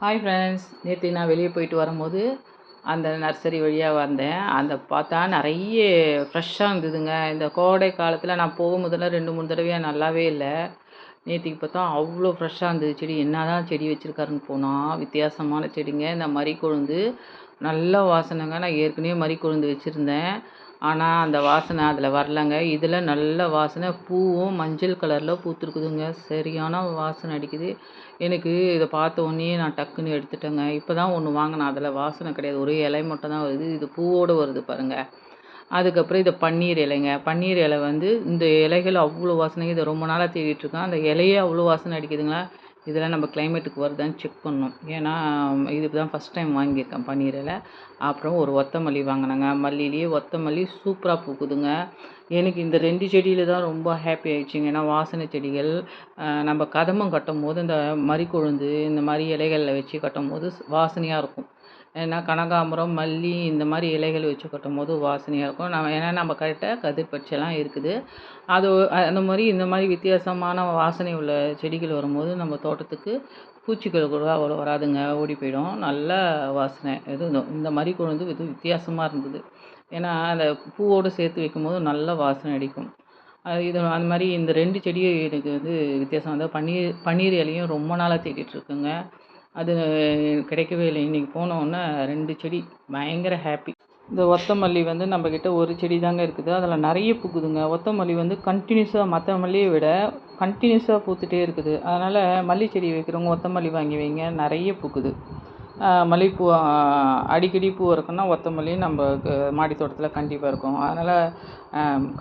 Hi friends நேற்று நான் வெளியே போயிட்டு வரும்போது அந்த நர்சரி வழியாக வந்தேன். அந்த பார்த்தா நிறைய ஃப்ரெஷ்ஷாக இருந்ததுங்க. இந்த கோடை காலத்தில் நான் போகும்போதெல்லாம் ரெண்டு மூணு தடவையாக நல்லாவே இல்லை. நேற்றுக்கு பார்த்தா அவ்வளோ ஃப்ரெஷ்ஷாக இருந்தது. செடி என்ன தான் செடி வச்சுருக்காருன்னு போனால் வித்தியாசமான செடிங்க. இந்த மறி கொழுந்து நல்ல வாசனைங்க. நான் ஏற்கனவே மறி கொழுந்து வச்சுருந்தேன். ஆனால் அந்த வாசனை அதில் வரலங்க. இதில் நல்ல வாசனை. பூவும் மஞ்சள் கலரில் பூத்திருக்குதுங்க. சரியான வாசனை அடிக்குது. எனக்கு இதை பார்த்த உடனே நான் டக்குன்னு எடுத்துட்டேங்க. இப்போ தான் ஒன்று வாங்கினேன். அதில் வாசனை கிடையாது. ஒரே இலை மட்டும் தான் வருது. இது பூவோடு வருது பாருங்கள் அதுக்கப்புறம் இதை பன்னீர் இலைங்க. பன்னீர் இலை வந்து இந்த இலைகள் அவ்வளோ வாசனை இதை ரொம்ப நாளாக தேடிட்டுருக்கேன் அந்த இலையே அவ்வளோ வாசனை அடிக்குதுங்களா? இதெல்லாம் நம்ம கிளைமேட்டுக்கு வருதான்னு செக் பண்ணணும். ஏன்னா இது தான் ஃபஸ்ட் டைம் வாங்கியிருக்கேன் பன்னீர் இலை அப்புறம் ஒரு ஒத்தமல்லி வாங்கினேங்க. மல்லிலேயே ஒத்தமல்லி சூப்பராக பூக்குதுங்க. எனக்கு இந்த ரெண்டு செடியில் தான் ரொம்ப ஹாப்பி ஆயிடுச்சுங்க. ஏன்னா வாசனை செடிகள் நம்ம கதம்பம் கட்டும் போது இந்த மறிக்கொழுந்து இந்த மாதிரி இலைகளில் வச்சு கட்டும் போது வாசனையாக இருக்கும். ஏன்னா கனகாம்பரம் மல்லி இந்த மாதிரி இலைகள் வச்சு கட்டும்போது வாசனையாக இருக்கும். நம்ம ஏன்னா நம்ம கரெக்டாக கதிர்பட்செல்லாம் இருக்குது. அது அந்த மாதிரி இந்த மாதிரி வித்தியாசமான வாசனை உள்ள செடிகள் வரும்போது நம்ம தோட்டத்துக்கு பூச்சிகள் கூட அவ்வளோ வராதுங்க. ஓடி போயிடும். நல்ல வாசனை. எதுவும் இந்த மாதிரி கொண்டு இது வித்தியாசமாக இருந்தது. ஏன்னா அந்த பூவோடு சேர்த்து வைக்கும்போது நல்ல வாசனை அடிக்கும். அது இது அந்த மாதிரி இந்த ரெண்டு செடியும் எனக்கு வந்து வித்தியாசம். வந்து பன்னீர் பன்னீர் இலையும் ரொம்ப நாளாக தேடிட்டுருக்குங்க அது கிடைக்கவே இல்லை. இன்றைக்கி போனோன்னே ரெண்டு செடி பயங்கர ஹாப்பி இந்த ஒத்தமல்லி வந்து நம்மக்கிட்ட ஒரு செடி தாங்க இருக்குது. அதில் நிறைய பூக்குதுங்க. ஒத்தமல்லி வந்து கண்டினியூஸாக மற்ற மல்லியை விட கண்டினியூஸாக பூத்துட்டே இருக்குது. அதனால் மல்லி செடி வைக்கிறவங்க ஒத்தமல்லி வாங்கி வைங்க. நிறைய பூக்குது. மல்லிகைப்பூ அடிக்கடி பூ இருக்குன்னா ஒத்தமல்லி நம்ம மாடி தோட்டத்தில் கண்டிப்பாக இருக்கும். அதனால்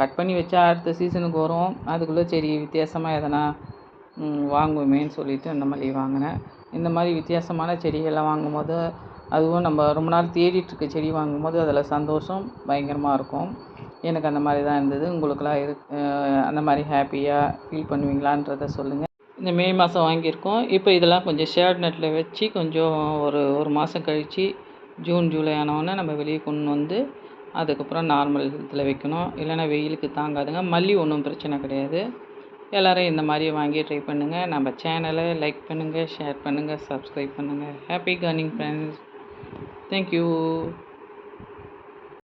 கட் பண்ணி வச்சா அடுத்த சீசனுக்கு வரும். அதுக்குள்ளே சரி வித்தியாசமாக எதனா வாங்குவோமேன்னு சொல்லிவிட்டு அந்த மல்லி வாங்கினேன். இந்த மாதிரி வித்தியாசமான செடிகள்லாம் வாங்கும்போது அதுவும் நம்ம ரொம்ப நாள் தேடிட்டுருக்க செடி வாங்கும்போது அதில் சந்தோஷம் பயங்கரமாக இருக்கும். எனக்கு அந்த மாதிரி தான் இருந்தது. உங்களுக்கெல்லாம் இரு அந்த மாதிரி ஹாப்பியாக ஃபீல் பண்ணுவீங்களான்றத சொல்லுங்கள் இந்த மே மாதம் வாங்கியிருக்கோம். இப்போ இதெல்லாம் கொஞ்சம் ஷேர்ட் நெட்டில் வச்சு கொஞ்சம் ஒரு ஒரு மாதம் கழித்து ஜூன் ஜூலை ஆனவுடனே நம்ம வெளியே கொண்டு வந்து அதுக்கப்புறம் நார்மல் இதில் வைக்கணும். இல்லைன்னா வெயிலுக்கு தாங்காதுங்க. மல்லி ஒன்றும் பிரச்சனை கிடையாது. எல்லோரும் இந்த மாதிரி வாங்கி ட்ரை பண்ணுங்கள் நம்ம சேனலை லைக் பண்ணுங்கள் ஷேர் பண்ணுங்கள் சப்ஸ்கிரைப் பண்ணுங்கள் ஹாப்பி கார்னிங் ஃப்ரெண்ட்ஸ் தேங்க்யூ